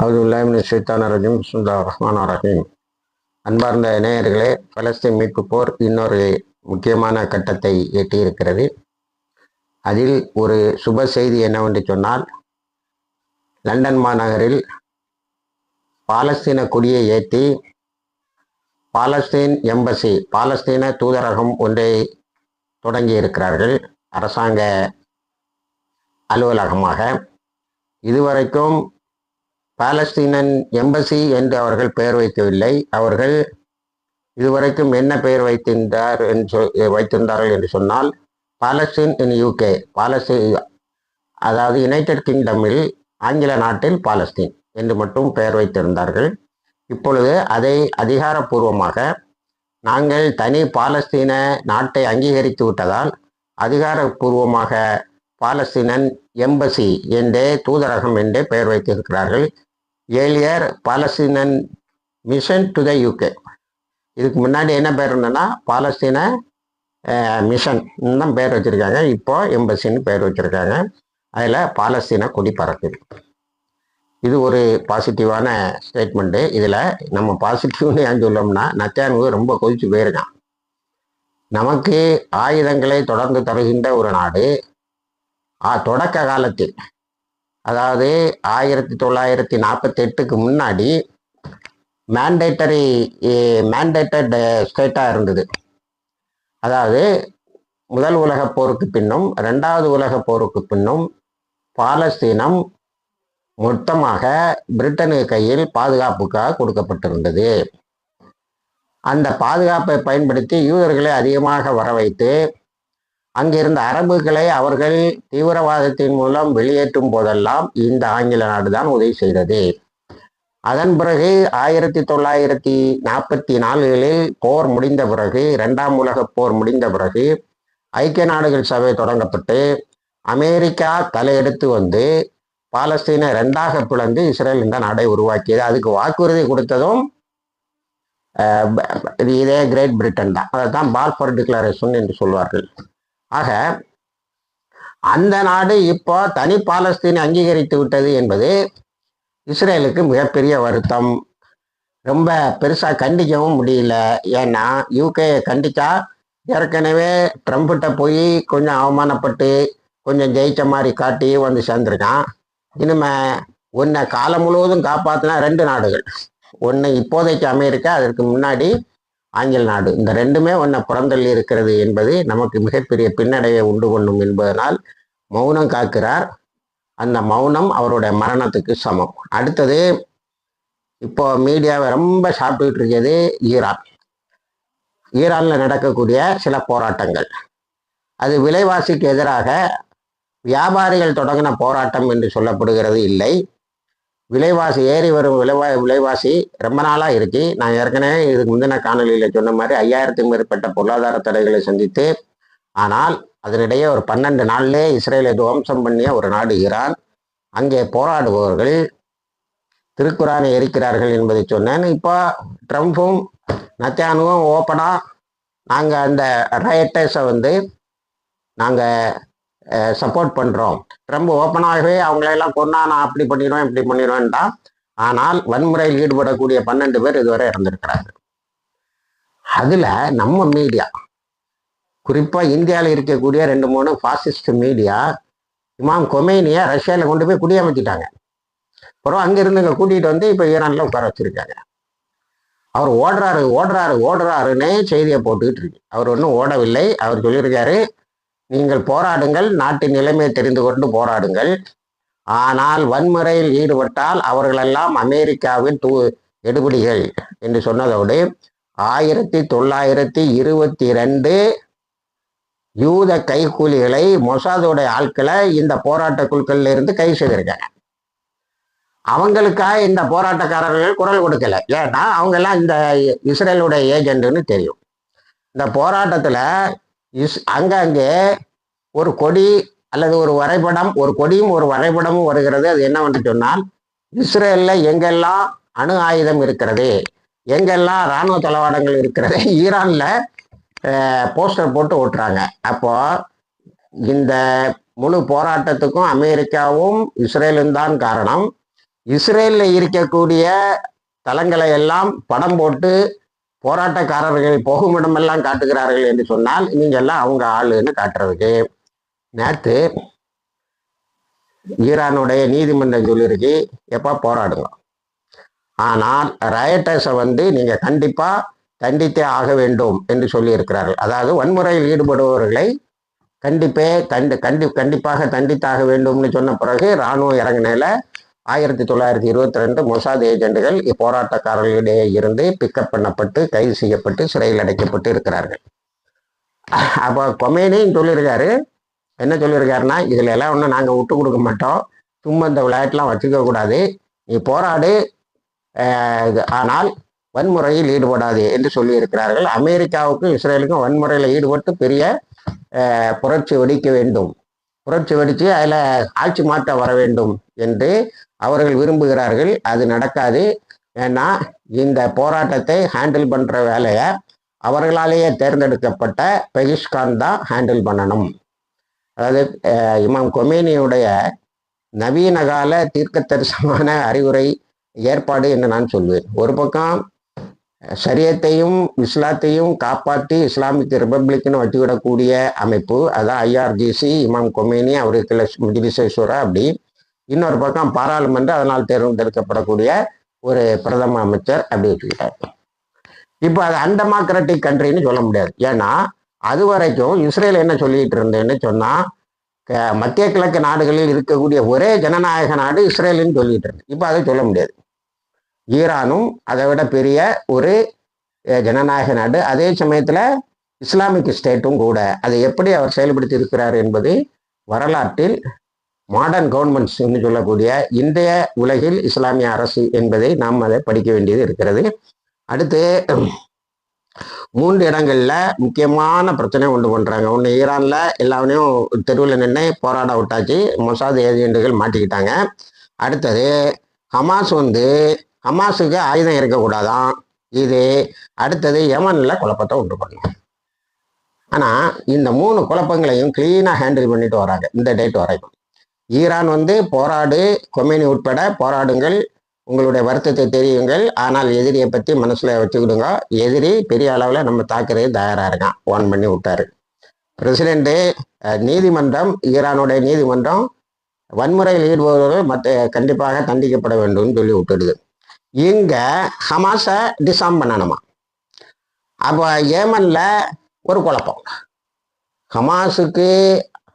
அவுதுல்லாமின் ஷைத்தான ரஜீம் சுல்லா ரஹ்மான் ரஹீம். அன்பார்ந்த நேயர்களே பலஸ்தீன் மீட்பு போர் இன்னொரு முக்கியமான கட்டத்தை எட்டியிருக்கிறது. அதில் ஒரு சுப செய்தி என்னவென்று சொன்னால் லண்டன் மாநகரில் பாலஸ்தீன கொடியை ஏற்றி பாலஸ்தீன் எம்பசி பாலஸ்தீன தூதரகம் ஒன்றை தொடங்கி இருக்கிறார்கள் அரசாங்க அலுவலகமாக. இதுவரைக்கும் பாலஸ்தீனன் எம்பசி என்று அவர்கள் பெயர் வைக்கவில்லை. அவர்கள் இதுவரைக்கும் என்ன பெயர் வைத்திருந்தார் என்று சொல் வைத்திருந்தார்கள் என்று சொன்னால் பாலஸ்தீன் இன் யூகே பாலஸ்தீன் அதாவது யுனைடெட் கிங்டமில் ஆங்கில நாட்டில் பாலஸ்தீன் என்று மட்டும் பெயர் வைத்திருந்தார்கள். இப்பொழுது அதை அதிகாரப்பூர்வமாக நாங்கள் தனி பாலஸ்தீன நாட்டை அங்கீகரித்து விட்டதால் அதிகாரப்பூர்வமாக பாலஸ்தீனன் எம்பசி என்றே தூதரகம் என்றே பெயர் வைத்திருக்கிறார்கள். ஏலியர் Palestinian mission to the UK இதுக்கு முன்னாடி என்ன பேர் இருந்ததுன்னா பாலஸ்தீன மிஷன் தான் பேர் வச்சுருக்காங்க. இப்போ எம்பசின்னு பேர் வச்சுருக்காங்க. அதில் பாலஸ்தீன கொடி பறக்குது. இது ஒரு பாசிட்டிவான ஸ்டேட்மெண்ட்டு இதில் நம்ம பாசிட்டிவ்னு ஏன் சொல்லோம்னா நச்சானுக்கு ரொம்ப கொதிச்சு போயிருக்கான். நமக்கு ஆயுதங்களை தொடர்ந்து தருகின்ற ஒரு நாடு தொடக்க காலத்தில் அதாவது ஆயிரத்தி தொள்ளாயிரத்தி நாற்பத்தி எட்டுக்கு முன்னாடி மேண்டேட்டரி மேண்டேட்டட் ஸ்டேட்டாக இருந்தது. அதாவது முதல் உலக போருக்கு பின்னும் ரெண்டாவது உலக போருக்கு பின்னும் பாலஸ்தீனம் மொத்தமாக பிரிட்டனு கையில் பாதுகாப்புக்காக கொடுக்கப்பட்டிருந்தது. அந்த பாதுகாப்பை பயன்படுத்தி யூதர்களை அதிகமாக வர வைத்து அங்கிருந்த அரபுகளை அவர்கள் தீவிரவாதத்தின் மூலம் வெளியேற்றும் போதெல்லாம் இந்த ஆங்கில நாடுதான் உதவி செய்தது. அதன் பிறகு ஆயிரத்தி தொள்ளாயிரத்தி நாற்பத்தி நாலுகளில் போர் முடிந்த பிறகு இரண்டாம் உலக போர் முடிந்த பிறகு ஐக்கிய நாடுகள் சபை தொடங்கப்பட்டு அமெரிக்கா தலையெடுத்து வந்து பாலஸ்தீனை ரெண்டாக பிளந்து இஸ்ரேல் இந்த நாடை உருவாக்கியது. அதுக்கு வாக்குறுதி கொடுத்ததும் இதே கிரேட் பிரிட்டன் தான். அதை தான் பால்ஃபர் டிக்ளரேஷன் என்று சொல்வார்கள். ஆக அந்த நாடு இப்போ தனி பாலஸ்தீனை அங்கீகரித்து விட்டது என்பது இஸ்ரேலுக்கு மிகப்பெரிய வருத்தம். ரொம்ப பெருசாக கண்டிக்கவும் முடியல. ஏன்னா யூகேயை கண்டிச்சா ஏற்கனவே ட்ரம்ப்கிட்ட போய் கொஞ்சம் அவமானப்பட்டு கொஞ்சம் ஜெயிச்ச மாதிரி காட்டி வந்து சேர்ந்துருக்கான். இனிமே உன்னை காலம் முழுவதும் காப்பாற்றினா ரெண்டு நாடுகள். ஒன்று இப்போதைக்கு அமெரிக்கா அதற்கு முன்னாடி ஆங்கில நாடு. இந்த ரெண்டுமே ஒன்றை புறந்தள்ளி இருக்கிறது என்பது நமக்கு மிகப்பெரிய பின்னடைவை உண்டு கொள்ளும் என்பதனால் மௌனம் காக்கிறார். அந்த மௌனம் அவருடைய மரணத்துக்கு சமம். அடுத்தது இப்போ மீடியாவை ரொம்ப சாப்பிட்டுக்கிட்டு இருக்கிறது ஈரான். ஈரானில் நடக்கக்கூடிய சில போராட்டங்கள். அது விலைவாசிக்கு எதிராக வியாபாரிகள் தொடங்கின போராட்டம் என்று சொல்லப்படுகிறது இல்லை. விலைவாசி ஏறி வரும் விலைவா விலைவாசி ரொம்ப நாளாக இருக்கு. நான் ஏற்கனவே இதுக்கு முந்தின காணொலியில் சொன்ன மாதிரி ஐயாயிரத்துக்கும் மேற்பட்ட பொருளாதார தடைகளை சந்தித்து ஆனால் அதனிடையே ஒரு பன்னெண்டு நாள்லே இஸ்ரேலை துவம்சம் பண்ணிய ஒரு நாடு ஈரான். அங்கே போராடுபவர்கள் திருக்குறானை எரிக்கிறார்கள் என்பதை சொன்னேன். இப்போ ட்ரம்ப்பும் நத்தியானுவும் ஓப்பனாக நாங்கள் அந்த ரயட்டர்ஸை வந்து நாங்கள் சப்போர்ட் பண்ணுறோம் ட்ரம்ப் ஓப்பனாகவே அவங்களெல்லாம் கொண்டா நான் அப்படி பண்ணிடுவேன் இப்படி பண்ணிடுவேன்டா. ஆனால் வன்முறையில் ஈடுபடக்கூடிய பன்னெண்டு பேர் இதுவரை இறந்துருக்கிறாங்க அதில் நம்ம மீடியா குறிப்பாக இந்தியாவில் இருக்கக்கூடிய ரெண்டு மூணு ஃபாசிஸ்ட் மீடியா இமாம் கொமேனியை ரஷ்யாவில் கொண்டு போய் குடியமைச்சிட்டாங்க அப்புறம் அங்கேருந்து இங்கே கூட்டிகிட்டு வந்து இப்போ ஈரானில் உட்கார வச்சுருக்காங்க. அவர் ஓடுறாரு ஓடுறாரு ஓடுறாருன்னே செய்தியை போட்டுக்கிட்டு இருக்கு. அவர் ஒன்றும் ஓடவில்லை. அவர் சொல்லியிருக்காரு நீங்கள் போராடுங்கள் நாட்டின் நிலைமையை தெரிந்து கொண்டு போராடுங்கள். ஆனால் வன்முறையில் ஈடுபட்டால் அவர்களெல்லாம் அமெரிக்காவின் தூ எடுபடிகள் என்று சொன்னதோடு ஆயிரத்தி தொள்ளாயிரத்தி இருபத்தி ரெண்டு யூத கைக்கூலிகளை மொசாதோடைய ஆட்களை இந்த போராட்ட குழுக்கள்ல இருந்து கை செய்திருக்காங்க. அவங்களுக்காக இந்த போராட்டக்காரர்கள் குரல் கொடுக்கல. ஏன்னா அவங்கெல்லாம் இந்த இஸ்ரேலுடைய ஏஜென்ட்னு தெரியும். இந்த போராட்டத்தில் இஸ் அங்கங்கே ஒரு கொடி அல்லது ஒரு வரைபடம் ஒரு கொடியும் ஒரு வரைபடமும் வருகிறது. அது என்னவென்று சொன்னால் இஸ்ரேலில் எங்கெல்லாம் அணு ஆயுதம் இருக்கிறது எங்கெல்லாம் இராணுவ தளவாடங்கள் இருக்கிறது ஈரானில் போஸ்டர் போட்டு ஓட்டுறாங்க. அப்போ இந்த முழு போராட்டத்துக்கும் அமெரிக்காவும் இஸ்ரேலும் தான் காரணம். இஸ்ரேலில் இருக்கக்கூடிய தளங்களை எல்லாம் படம் போட்டு போராட்டக்காரர்கள் போகும் இடமெல்லாம் காட்டுகிறார்கள் என்று சொன்னால் நீங்கெல்லாம் அவங்க ஆளுன்னு காட்டுறதுக்கு. நேற்று ஈரானுடைய நீதிமன்றம் சொல்லியிருக்கு எப்போ போராடுங்க. ஆனால் ரயட்டர்ஸை வந்து நீங்கள் கண்டிப்பாக தண்டித்தே ஆக வேண்டும் என்று சொல்லியிருக்கிறார்கள். அதாவது வன்முறையில் ஈடுபடுபவர்களை கண்டிப்பே கண்டு கண்டி கண்டிப்பாக தண்டித்தாக வேண்டும்னு சொன்ன பிறகு இராணுவம் இறங்கினால ஆயிரத்தி தொள்ளாயிரத்தி இருபத்தி ரெண்டு மொசாத் ஏஜெண்டுகள் போராட்டக்காரர்களிடையே இருந்து பிக்கப் பண்ணப்பட்டு கைது செய்யப்பட்டு சிறையில் அடைக்கப்பட்டு இருக்கிறார்கள். அப்போ கொமேனியும் சொல்லியிருக்காரு. என்ன சொல்லியிருக்காருன்னா இதில் எல்லாம் ஒன்றும் நாங்கள் விட்டு கொடுக்க மாட்டோம். சும்மா இந்த விளையாட்டுலாம் வச்சுக்க கூடாது. நீ போராடு. இது- ஆனால் வன்முறையில் ஈடுபடாது என்று சொல்லியிருக்கிறார்கள். அமெரிக்காவுக்கும் இஸ்ரேலுக்கும் வன்முறையில் ஈடுபட்டு பெரிய புரட்சி வெடிக்க வேண்டும். புரட்சி வெடித்து அதில் ஆட்சி மாற்றம் வர வேண்டும் என்று அவர்கள் விரும்புகிறார்கள் அது நடக்காது. ஏன்னா இந்த போராட்டத்தை ஹேண்டில் பண்ணுற வேலையை அவர்களாலேயே தேர்ந்தெடுக்கப்பட்ட பெகிஷ்கான் தான் ஹேண்டில் பண்ணணும். அதாவது இமாம் கொமேனியுடைய நவீன கால தீர்க்க தரிசனமான அறிவுரை ஏற்பாடு என்று நான் சொல்வேன். ஒரு பக்கம் சரியத்தையும் இஸ்லாத்தையும் காப்பாற்றி இஸ்லாமிக் ரிப்பப்ளிக்னு வச்சுக்கிடக்கூடிய அமைப்பு அதான் ஐஆர்ஜிசி இமாம் கொமேனி அவருக்கு மிஜிலிசேஸ்வரா அப்படி இன்னொரு பக்கம் பாராளுமன்ற அதனால் தேர்ந்தெடுக்கப்படக்கூடிய ஒரு பிரதம அமைச்சர் அப்படி வச்சுக்கிட்டார். இப்போ அது அன்டெமோக்ராட்டிக் கண்ட்ரின்னு சொல்ல முடியாது. ஏன்னா அது வரைக்கும் இஸ்ரேல் என்ன சொல்லிட்டு இருந்தேன்னு சொன்னால் க- மத்திய கிழக்கு நாடுகளில் இருக்கக்கூடிய ஒரே ஜனநாயக நாடு இஸ்ரேலுன்னு சொல்லிட்டு இருந்தேன் இப்போ அதை சொல்ல முடியாது. ஈரானும் அதை விட பெரிய ஒரு ஜனநாயக நாடு. அதே சமயத்தில் இஸ்லாமிக் ஸ்டேட்டும் கூட அதை எப்படி அவர் செயல்படுத்தி இருக்கிறார் என்பது வரலாற்றில் மாடர்ன் கவர்மெண்ட்ஸ் என்று சொல்லக்கூடிய இன்றைய உலகில் இஸ்லாமிய அரசு என்பதை நாம் அதை படிக்க வேண்டியது இருக்கிறது. அடுத்து மூன்று இடங்கள்ல முக்கியமான பிரச்சனை கொண்டு பண்றாங்க. ஒன்று ஈரான்ல எல்லாவனையும் தெருவில் நின்று போராட விட்டாச்சு. மொசாத் ஏஜென்ட்டுகள் மாட்டிக்கிட்டாங்க. அடுத்தது ஹமாஸ் வந்து ஹமாஸுக்கு ஆயுதம் இருக்கக்கூடாதான். இது அடுத்தது யமன்ல குழப்பத்தை உண்டு பண்ணும். ஆனால் இந்த மூணு குழப்பங்களையும் கிளீனாக ஹேண்டில் பண்ணிட்டு வராங்க. இந்த டேட் வரைக்கும். ஈரான் வந்து போராடு கொமேனி உட்பட போராடுங்கள். உங்களுடைய வருத்தத்தை தெரியுங்கள். ஆனால் எதிரியை பற்றி மனசில் வச்சுக்கிடுங்க. எதிரி பெரிய அளவில் நம்ம தாக்குறது தயாராக இருக்கான். ஓன் பண்ணி விட்டாரு. பிரசிடெண்ட்டு நீதிமன்றம் ஈரானுடைய நீதிமன்றம் வன்முறையில் ஈடுபடுவர்கள் மற்ற கண்டிப்பாக தண்டிக்கப்பட வேண்டும்னு சொல்லி விட்டுடுது. இங்கே ஹமாஸை டிசாம் பண்ணணுமா? அப்போ ஏமனில் ஒரு குழப்பம். ஹமாஸுக்கு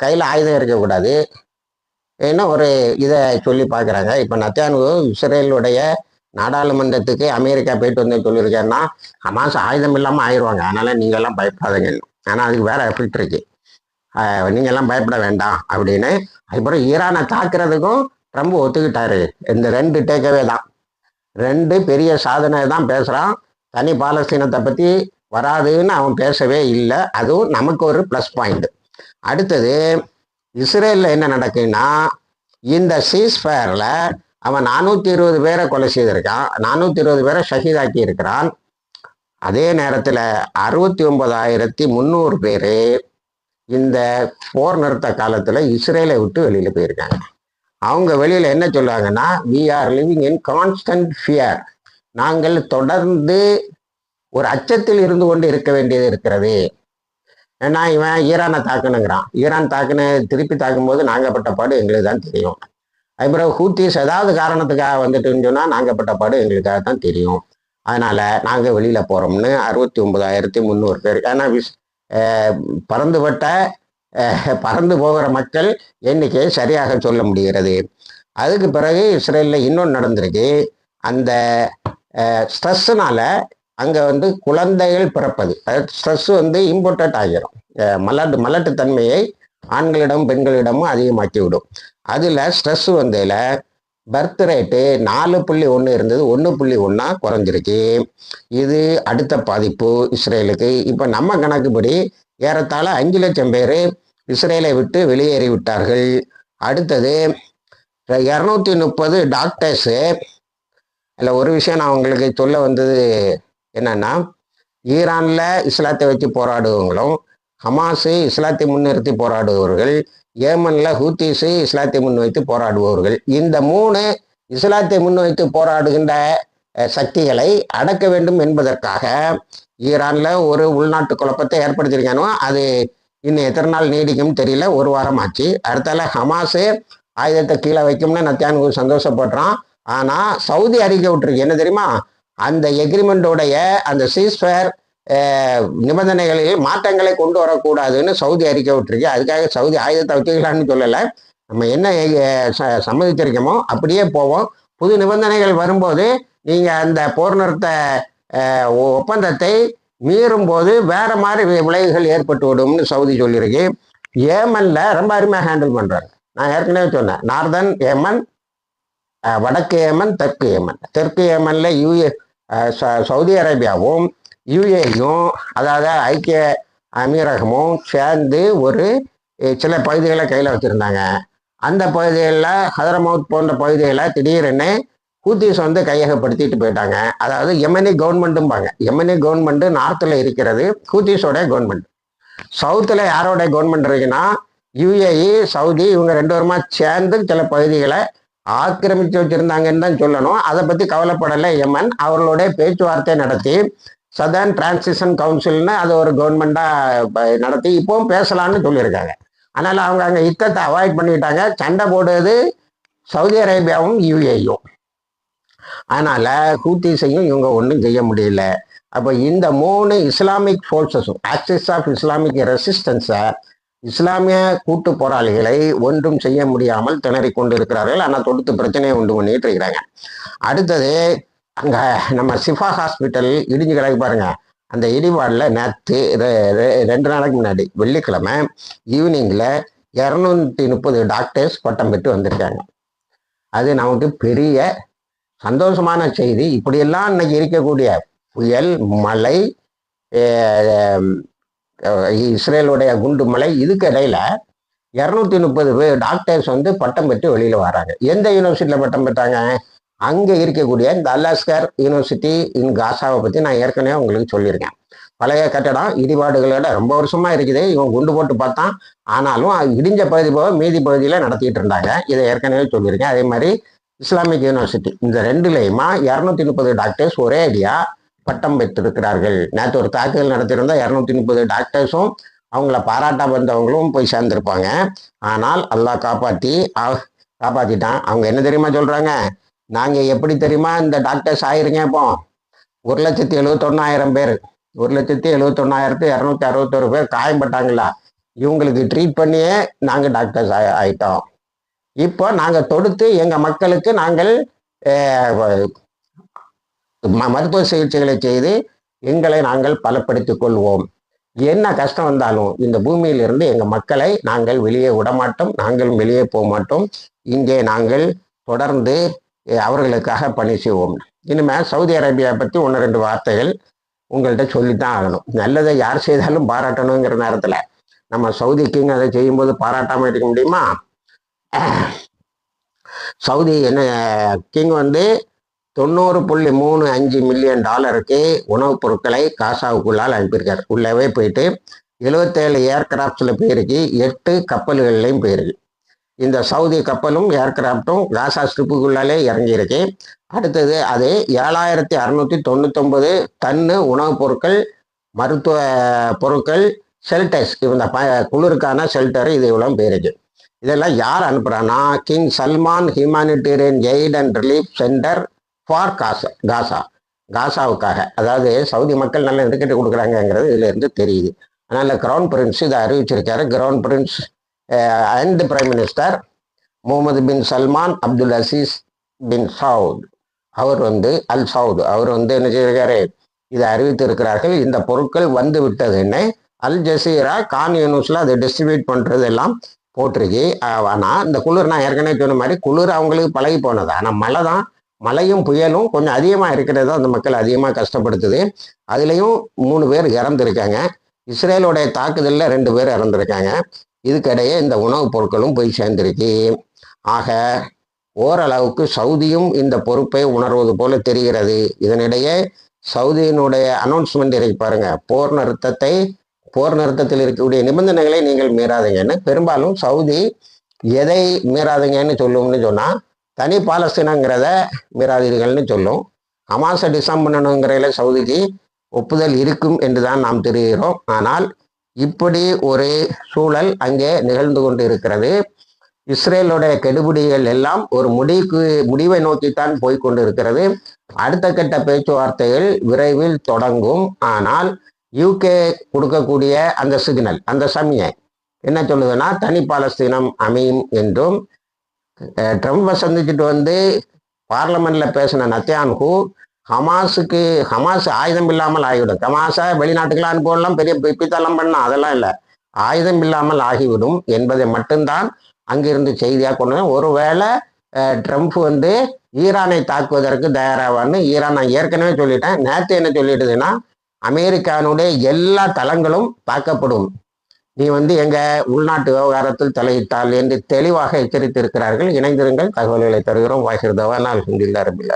கையில் ஆயுதம் இருக்கக்கூடாது. ஏன்னா ஒரு இதை சொல்லி பார்க்குறாங்க. இப்போ நத்தியானு இஸ்ரேலுடைய நாடாளுமன்றத்துக்கு அமெரிக்கா போயிட்டு வந்து சொல்லியிருக்காருன்னா ஹமாஸ் ஆயுதம் இல்லாமல் ஆயிடுவாங்க அதனால் நீங்கள்லாம் பயப்படாதீங்க. ஆனால் அதுக்கு வேற எஃபெக்ட் இருக்கு. நீங்கள்லாம் பயப்பட வேண்டாம் அப்படின்னு. அதுக்கப்புறம் ஈரானை தாக்குறதுக்கும் ட்ரம்ப் ஒத்துக்கிட்டாரு. இந்த ரெண்டு டேக்கவே தான். ரெண்டு பெரிய சாதனை தான் பேசுகிறான் தனி பாலஸ்தீனத்தை பற்றி வராதுன்னு அவன் பேசவே இல்லை. அதுவும் நமக்கு ஒரு ப்ளஸ் பாயிண்ட் அடுத்தது இஸ்ரேலில் என்ன நடக்குன்னா இந்த சீஸ்ஃபயரில் அவன் நானூற்றி இருபது பேரை கொலை செய்திருக்கான் நானூற்றி இருபது பேரை ஷஹீதாக்கி இருக்கிறான். அதே நேரத்தில் அறுபத்தி ஒன்பதாயிரத்தி முந்நூறு பேர் இந்த போர் நிறுத்த காலத்தில் இஸ்ரேலை விட்டு வெளியில் போயிருக்காங்க. அவங்க வெளியில் என்ன சொல்லுவாங்கன்னா we are living in constant fear நாங்கள் தொடர்ந்து ஒரு அச்சத்தில் இருந்து கொண்டு இருக்க வேண்டியது இருக்கிறது. ஏன்னா இவன் ஈரானை தாக்கணுங்கிறான் ஈரான் தாக்குன திருப்பி தாக்கும்போது நாங்கப்பட்ட பாடு எங்களுக்கு தான் தெரியும். அதுபிறகு ஹூத்திஸ் ஏதாவது காரணத்துக்காக வந்துட்டுன்னு சொன்னால் நாங்கப்பட்ட பாடு எங்களுக்காக தான் தெரியும். அதனால் நாங்கள் வெளியில் போகிறோம்னு அறுபத்தி ஒன்பதாயிரத்தி முந்நூறு பேர். ஏன்னா விஸ் பறந்துபட்ட பறந்து போகிற மக்கள் எண்ணிக்கையை சரியாக சொல்ல முடிகிறது. அதுக்கு பிறகு இஸ்ரேலில் இன்னொன்று நடந்திருக்கு. அந்த ஸ்ட்ரெஸ்ஸுனால அங்கே வந்து குழந்தைகள் பிறப்பது. ஸ்ட்ரெஸ் வந்து இம்போர்ட்டட் ஆகிரும். மலட்டு மலட்டு மலட்டுத்தன்மையை ஆண்களிடம் பெண்களிடமும் அதிகமாக்கி விடும் அதில் ஸ்ட்ரெஸ் வந்ததில் பர்த் ரேட்டு நாலு புள்ளி ஒன்று இருந்தது. ஒன்று புள்ளி ஒன்றா குறைஞ்சிருக்கு. இது அடுத்த பாதிப்பு இஸ்ரேலுக்கு. இப்போ நம்ம கணக்குப்படி ஏறத்தாழ அஞ்சு லட்சம் பேர் இஸ்ரேலை விட்டு வெளியேறி விட்டார்கள். அடுத்தது இரநூத்தி முப்பது டாக்டர்ஸு இல்லை ஒரு விஷயம் நான் உங்களுக்கு சொல்ல வந்தது என்னன்னா ஈரான்ல இஸ்லாத்தை வச்சு போராடுவவங்களும் ஹமாஸு இஸ்லாத்தை முன்னிறுத்தி போராடுபவர்கள் ஏமன்ல ஹூத்திஸு இஸ்லாத்தை முன்வைத்து போராடுபவர்கள். இந்த மூணு இஸ்லாத்தை முன்வைத்து போராடுகின்ற சக்திகளை அடக்க வேண்டும் என்பதற்காக ஈரான்ல ஒரு உள்நாட்டு குழப்பத்தை ஏற்படுத்தியிருக்கானோ அது இன்னும் எத்தனை நாள் நீடிக்கும் தெரியல. ஒரு வாரம் ஆச்சு. அடுத்தால ஹமாஸு ஆயுதத்தை கீழே வைக்கும்னு நத்தியானுக்கு சந்தோஷப்படுறான். ஆனா சவுதி அறிக்கை விட்டுருக்கு. என்ன தெரியுமா? அந்த எக்ரிமெண்டோடைய அந்த சீஸ்ஃபயர் நிபந்தனைகளில் மாற்றங்களை கொண்டு வரக்கூடாதுன்னு சவுதி அறிக்கை விட்டுருக்கு. அதுக்காக சவுதி ஆயுதத்தை வச்சுக்கலான்னு சொல்லலை. நம்ம என்ன ச- சம்மதிச்சிருக்கோமோ அப்படியே போவோம். புது நிபந்தனைகள் வரும்போது நீங்கள் அந்த போர் நிறுத்த ஒப்பந்தத்தை மீறும் போது வேற மாதிரி விளைவுகள் ஏற்பட்டு விடும்னு சவுதி சொல்லியிருக்கு. ஏமனில் ரொம்ப அருமையாக ஹேண்டில் பண்ணுறாங்க நான் ஏற்கனவே சொன்னேன். நார்தன் ஏமன் வடக்கு ஏமன் தெற்கு ஏமன். தெற்கு ஏமனில் யூஏ சவுதி அரேபியாவும் யுஏயும் அதாவது ஐக்கிய அமீரகமும் சேர்ந்து ஒரு சில பகுதிகளை கையில் வச்சுருந்தாங்க. அந்த பகுதிகளில் ஹதரமவுத் போன்ற பகுதிகளை திடீர்னு ஹூத்திஸ் வந்து கையகப்படுத்திட்டு போயிட்டாங்க. அதாவது எமனி கவர்மெண்ட்டும்பாங்க எமனி கவர்மெண்ட்டு நார்த்தில் இருக்கிறது ஹூத்திஸோட கவர்மெண்ட். சவுத்தில் யாரோட கவர்மெண்ட் இருக்குன்னா யுஏஇ சவுதி இவங்க ரெண்டு பேருமா சேர்ந்து சில பகுதிகளை ஆக்கிரமித்து வச்சிருந்தாங்கன்னு தான் சொல்லணும். அதை பற்றி கவலைப்படலை யமன். அவர்களுடைய பேச்சுவார்த்தை நடத்தி சதர்ன் டிரான்சிஷன் கவுன்சில்னு அது ஒரு கவர்மெண்ட்டாக நடத்தி இப்போவும் பேசலாம்னு சொல்லியிருக்காங்க. அதனால் அவங்க அங்கே யுத்தத்தை அவாய்ட் பண்ணிட்டாங்க. சண்டை போடுறது சவுதி அரேபியாவும் யுஏயும் அதனால் ஹூத்திஸையும் இவங்க ஒன்றும் செய்ய முடியல. அப்போ இந்த மூணு இஸ்லாமிக் ஃபோர்ஸஸும் ஆக்சிஸ் ஆஃப் இஸ்லாமிக் ரெசிஸ்டன்ஸை இஸ்லாமிய கூட்டு போராளிகளை ஒன்றும் செய்ய முடியாமல் திணறிக் கொண்டிருக்கிறார்கள். ஆனால் தொடுத்து பிரச்சனையை உண்டு பண்ணிட்டு இருக்கிறாங்க. அடுத்தது அங்கே நம்ம சிஃபா ஹாஸ்பிட்டல் இடிஞ்சு கிடக்கு பாருங்க. அந்த இடிபாடில் நேற்று ரெண்டு நாளைக்கு முன்னாடி வெள்ளிக்கிழமை ஈவினிங்கில் இரநூத்தி முப்பது டாக்டர்ஸ் பட்டம் பெற்று வந்திருக்காங்க. அது நமக்கு பெரிய சந்தோஷமான செய்தி. இப்படியெல்லாம் இன்னைக்கு இருக்கக்கூடிய புயல் மழை இஸ்ரேலுடைய குண்டு மலை இதுக்கு இடையில இரநூத்தி முப்பது பேர் டாக்டர்ஸ் வந்து பட்டம் பெற்று வெளியில வராங்க. எந்த யூனிவர்சிட்டியில பட்டம் பெற்றாங்க? அங்க இருக்கக்கூடிய இந்த அலாஸ்கர் யூனிவர்சிட்டி இன் காசாவை பத்தி நான் ஏற்கனவே உங்களுக்கு சொல்லியிருக்கேன். பழைய கட்டடம் இடிபாடுகளோட ரொம்ப வருஷமா இருக்குது. இவன் குண்டு போட்டு பார்த்தான். ஆனாலும் இடிஞ்ச பகுதி போக மீதி பகுதியில நடத்திட்டு இருந்தாங்க. இதை ஏற்கனவே சொல்லியிருக்கேன். அதே மாதிரி இஸ்லாமிக் யூனிவர்சிட்டி இந்த ரெண்டுலேயுமா இரநூத்தி முப்பது டாக்டர்ஸ் ஒரே ஐடியா பட்டம் பெற்றிருக்கிறார்கள். நேற்று ஒரு தாக்குதல் நடத்தியிருந்தால் இரநூத்தி முப்பது டாக்டர்ஸும் அவங்கள பாராட்ட வந்தவங்களும் போய் சேர்ந்திருப்பாங்க. ஆனால் அல்லாஹ் காப்பாற்றி காப்பாற்றிட்டான் அவங்க என்ன தெரியுமா சொல்கிறாங்க நாங்கள் எப்படி தெரியுமா இந்த டாக்டர்ஸ் ஆயிருங்க இப்போ? ஒரு லட்சத்தி எழுபத்தொன்னாயிரம் பேர் ஒரு லட்சத்தி எழுபத்தொன்னாயிரத்து இரநூத்தி அறுபத்தொரு பேர் காயம்பட்டாங்களா? இவங்களுக்கு ட்ரீட் பண்ணியே நாங்கள் டாக்டர்ஸ் ஆயி- ஆயிட்டோம். இப்போ நாங்கள் தொடுத்து எங்கள் மக்களுக்கு நாங்கள் மருத்துவ சிகிச்சைகளை செய்து எங்களை நாங்கள் பலப்படுத்திக் கொள்வோம். என்ன கஷ்டம் வந்தாலும் இந்த பூமியிலிருந்து எங்கள் மக்களை நாங்கள் வெளியே விடமாட்டோம் நாங்களும் வெளியே போக மாட்டோம் இங்கே நாங்கள் தொடர்ந்து அவர்களுக்காக பணி செய்வோம். இனிமேல் சவுதி அரேபியா பற்றி ஒன்று ரெண்டு வார்த்தைகள் உங்கள்கிட்ட சொல்லித்தான் ஆகணும். நல்லதை யார் செய்தாலும் பாராட்டணுங்கிற நேரத்தில் நம்ம சவுதி கிங் அதை செய்யும்போது பாராட்டாமல் இருக்க முடியுமா? சவுதி என்ன கிங் வந்து தொண்ணூறு புள்ளி மூணு அஞ்சு மில்லியன் டாலருக்கு உணவுப் பொருட்களை காசாவுக்குள்ளால் அனுப்பியிருக்கார். உள்ளவே போயிட்டு எழுபத்தேழு ஏர்கிராஃப்ட்ஸில் போயிருக்கு. எட்டு கப்பல்கள்லையும் போயிருக்கு. இந்த சவுதி கப்பலும் ஏர்கிராஃப்டும் காசா ஸ்ட்ரிப்புக்குள்ளாலே இறங்கியிருக்கு. அடுத்தது அது ஏழாயிரத்தி அறுநூத்தி தொண்ணூத்தொன்பது டன்னு உணவுப் பொருட்கள் மருத்துவ பொருட்கள் ஷெல்டர்ஸ் இந்த ப குளிருக்கான ஷெல்டர் இது இவ்வளோ போயிருக்கு. இதெல்லாம் யார் அனுப்புகிறான்னா King Salman humanitarian aid and relief center for Gaza Gaza. காசாவுக்காக. அதாவது சவுதி மக்கள் நல்ல நெருக்கடி கொடுக்குறாங்கங்கிறது இதுல இருந்து தெரியுது. அதனால கிரவுன் பிரின்ஸ் இதை அறிவிச்சிருக்காரு. Crown prince and prime minister Mohammed bin Salman Abdul Aziz bin Saud அவர் வந்து அல் சவுத் அவர் வந்து என்ன செய்திருக்காரு? இதை அறிவித்திருக்கிறார்கள். இந்த பொருட்கள் வந்து விட்டதுன்னு அல் ஜசீரா கான் யூனிவர்ஸ்ல அதை டிஸ்ட்ரிபியூட் பண்றது எல்லாம் போட்டிருக்கு ஆனால் இந்த குளிர் நான் ஏற்கனவே சொன்ன மாதிரி குளிர் அவங்களுக்கு பழகி போனது. ஆனால் மழை தான் மழையும் புயலும் கொஞ்சம் அதிகமாக இருக்கிறது அந்த மக்கள் அதிகமாக கஷ்டப்படுத்துது. அதுலேயும் மூணு பேர் இறந்துருக்காங்க. இஸ்ரேலுடைய தாக்குதலில் ரெண்டு பேர் இறந்துருக்காங்க. இதுக்கிடையே இந்த உணவுப் பொருட்களும் போய் சேர்ந்திருக்கு. ஆக ஓரளவுக்கு சவுதியும் இந்த பொறுப்பை உணர்வது போல தெரிகிறது. இதனிடையே சவுதியினுடைய அனௌன்ஸ்மெண்ட் இருக்கு பாருங்க. போர் நிறுத்தத்தை போர் நிறுத்தத்தில் இருக்கக்கூடிய நிபந்தனைகளை நீங்கள் மீறாதீங்கன்னு. பெரும்பாலும் சவுதி எதை மீறாதீங்கன்னு சொல்லும்னு சொன்னால் தனி பாலஸ்தீனங்கிறத மீறாதீர்கள்னு சொல்லும். ஹமாஸை டிசம் பண்ணணுங்கிறதுல சவுதிக்கு ஒப்புதல் இருக்கும் என்று தான் நாம் தெரிகிறோம். ஆனால் இப்படி ஒரு சூழல் அங்கே நிகழ்ந்து கொண்டு இருக்கிறது இஸ்ரேலுடைய கெடுபிடிகள் எல்லாம் ஒரு முடிவுக்கு முடிவை நோக்கித்தான் போய்கொண்டு இருக்கிறது அடுத்த கட்ட பேச்சுவார்த்தைகள் விரைவில் தொடங்கும். ஆனால் யூகே கொடுக்கக்கூடிய அந்த சிக்னல் அந்த சமயம் என்ன சொல்லுதுன்னா தனி பாலஸ்தீனம் அமையும் என்றும் ட்ரம்ப்பை சந்திச்சுட்டு வந்து பார்லமெண்ட்ல பேசின நத்தியான்கு ஹமாஸுக்கு ஹமாஸ் ஆயுதம் இல்லாமல் ஆகிவிடும். ஹமாஸை வெளிநாட்டுக்கெல்லாம் அனுப்புவெல்லாம் பெரிய பித்தெல்லாம் பண்ணா அதெல்லாம் இல்லை. ஆயுதம் இல்லாமல் ஆகிவிடும் என்பதை மட்டும்தான் அங்கிருந்து செய்தியாக கொண்டு ஒருவேளை ட்ரம்ப் வந்து ஈரானை தாக்குவதற்கு தயாராவான்னு ஈரான் நான் ஏற்கனவே சொல்லிட்டேன். நேற்று என்ன சொல்லிடுதுன்னா அமெரிக்கானுடைய எல்லா தளங்களும் தாக்கப்படும் நீ வந்து எங்க உள்நாட்டு விவகாரத்தில் தலையிட்டால் என்று தெளிவாக எச்சரித்திருக்கிறார்கள். இணைந்திருங்கள். தகவல்களை தருகிறோம். வாகிருதவா நான் ஹிந்தில் அரபில்லா